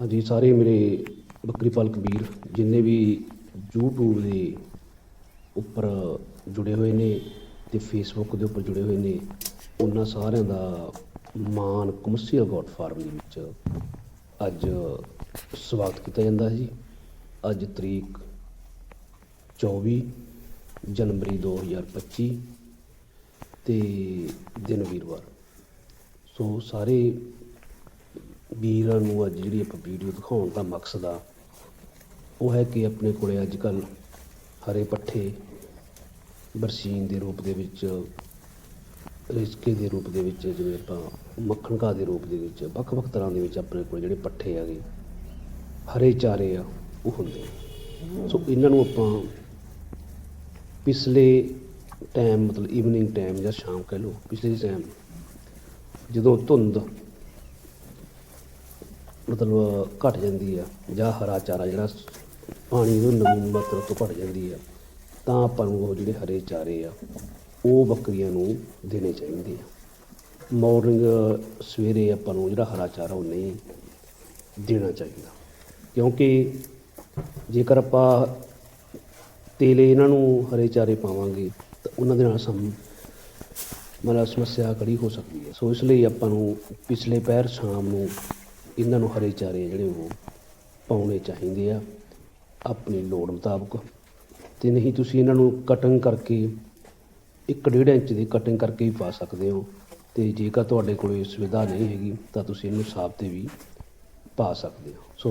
ਹਾਂਜੀ, ਸਾਰੇ ਮੇਰੇ ਬੱਕਰੀ ਪਾਲਕ ਵੀਰ, ਜਿੰਨੇ ਵੀ YouTube ਦੇ ਉੱਪਰ ਜੁੜੇ ਹੋਏ ਨੇ ਤੇ Facebook ਦੇ ਉੱਪਰ ਜੁੜੇ ਹੋਏ ਨੇ, ਉਹਨਾਂ ਸਾਰਿਆਂ ਦਾ ਮਾਨ ਕਮਰਸ਼ੀਅਲ ਗੋਟ ਫਾਰਮ ਦੇ ਵਿੱਚ ਅੱਜ ਸਵਾਗਤ ਕੀਤਾ ਜਾਂਦਾ ਹੈ ਜੀ। ਅੱਜ ਤਰੀਕ 24 ਜਨਵਰੀ 2025 ਤੇ ਦਿਨ ਵੀਰਵਾਰ। ਸੋ ਸਾਰੇ ਵੀਰਾਂ ਨੂੰ ਅੱਜ ਜਿਹੜੀ ਆਪਾਂ ਵੀਡੀਓ ਦਿਖਾਉਣ ਦਾ ਮਕਸਦ ਆ, ਉਹ ਹੈ ਕਿ ਆਪਣੇ ਕੋਲੇ ਅੱਜ ਕੱਲ ਹਰੇ ਪੱਠੇ ਬਰਸੀਨ ਦੇ ਰੂਪ ਦੇ ਵਿੱਚ, ਰਿਸਕੇ ਦੇ ਰੂਪ ਦੇ ਵਿੱਚ, ਜਿਵੇਂ ਆਪਾਂ ਮੱਖਣ ਘਾਹ ਦੇ ਰੂਪ ਦੇ ਵਿੱਚ, ਵੱਖ-ਵੱਖ ਤਰ੍ਹਾਂ ਦੇ ਵਿੱਚ ਆਪਣੇ ਕੋਲ ਜਿਹੜੇ ਪੱਠੇ ਹੈਗੇ, ਹਰੇ ਚਾਰੇ ਆ, ਉਹ ਹੁੰਦੇ ਆ। ਸੋ ਇਹਨਾਂ ਨੂੰ ਆਪਾਂ ਪਿਛਲੇ ਟਾਈਮ ਮਤਲਬ ਈਵਨਿੰਗ ਟਾਈਮ ਜਾਂ ਸ਼ਾਮ ਕਹਿ ਲਓ, ਪਿਛਲੇ ਟਾਈਮ ਜਦੋਂ ਧੁੰਦ ਮਤਲਬ ਘਟ ਜਾਂਦੀ ਆ ਜਾਂ ਹਰਾ ਚਾਰਾ ਜਿਹੜਾ ਪਾਣੀ ਦੀ ਨਮੀ ਮਾਤਰਾ ਤੋਂ ਘਟ ਜਾਂਦੀ ਆ, ਤਾਂ ਆਪਾਂ ਨੂੰ ਉਹ ਜਿਹੜੇ ਹਰੇ ਚਾਰੇ ਆ, ਉਹ ਬੱਕਰੀਆਂ ਨੂੰ ਦੇਣੇ ਚਾਹੀਦੇ ਆ। ਮਾਰਨਿੰਗ ਸਵੇਰੇ ਆਪਾਂ ਨੂੰ ਜਿਹੜਾ ਹਰਾ ਚਾਰਾ ਉਹ ਨਹੀਂ ਦੇਣਾ ਚਾਹੀਦਾ। ਕਿਉਂਕਿ ਜੇਕਰ ਆਪਾਂ ਤੇਲੇ ਇਹਨਾਂ ਨੂੰ ਹਰੇ ਚਾਰੇ ਪਾਵਾਂਗੇ, ਤਾਂ ਉਹਨਾਂ ਦੇ ਨਾਲ ਸਾਨੂੰ ਮਤਲਬ ਸਮੱਸਿਆ ਖੜੀ ਹੋ ਸਕਦੀ ਹੈ ਸੋ ਇਸ ਲਈ ਆਪਾਂ ਨੂੰ ਪਿਛਲੇ ਪਹਿਰ ਸ਼ਾਮ ਨੂੰ ਇਹਨਾਂ ਨੂੰ ਹਰੇ ਚਾਰੇ ਜਿਹੜੇ ਉਹ ਪਾਉਣੇ ਚਾਹੀਦੇ ਆ, ਆਪਣੀ ਲੋੜ ਮੁਤਾਬਕ। ਤੇ ਨਹੀਂ ਤੁਸੀਂ ਇਹਨਾਂ ਨੂੰ ਕਟਿੰਗ ਕਰਕੇ ਇੱਕ ਡੇਢ ਇੰਚ ਦੀ ਕਟਿੰਗ ਕਰਕੇ ਵੀ ਪਾ ਸਕਦੇ ਹੋ। ਤੇ ਜੇਕਰ ਤੁਹਾਡੇ ਕੋਲ ਸੁਵਿਧਾ ਨਹੀਂ ਹੈਗੀ, ਤਾਂ ਤੁਸੀਂ ਇਹਨੂੰ ਸਾਫ਼ ਤੇ ਵੀ ਪਾ ਸਕਦੇ ਹੋ। ਸੋ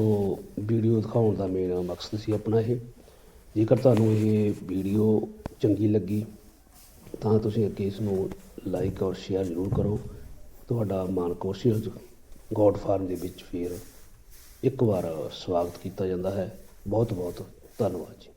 ਵੀਡੀਓ ਦਿਖਾਉਣ ਦਾ ਮੇਰਾ ਮਕਸਦ ਸੀ ਆਪਣਾ ਇਹ। ਜੇਕਰ ਤੁਹਾਨੂੰ ਇਹ ਵੀਡੀਓ ਚੰਗੀ ਲੱਗੀ, ਤਾਂ ਤੁਸੀਂ ਅੱਗੇ ਇਸ ਨੂੰ ਲਾਈਕ ਔਰ ਸ਼ੇਅਰ ਜ਼ਰੂਰ ਕਰੋ। ਤੁਹਾਡਾ ਮਾਨ ਕੋਸ਼ਿਸ਼ ਗੋਡ ਫਾਰਮ ਦੇ ਵਿੱਚ ਫਿਰ ਇੱਕ ਵਾਰ ਸਵਾਗਤ ਕੀਤਾ ਜਾਂਦਾ ਹੈ। ਬਹੁਤ ਬਹੁਤ ਧੰਨਵਾਦ ਜੀ।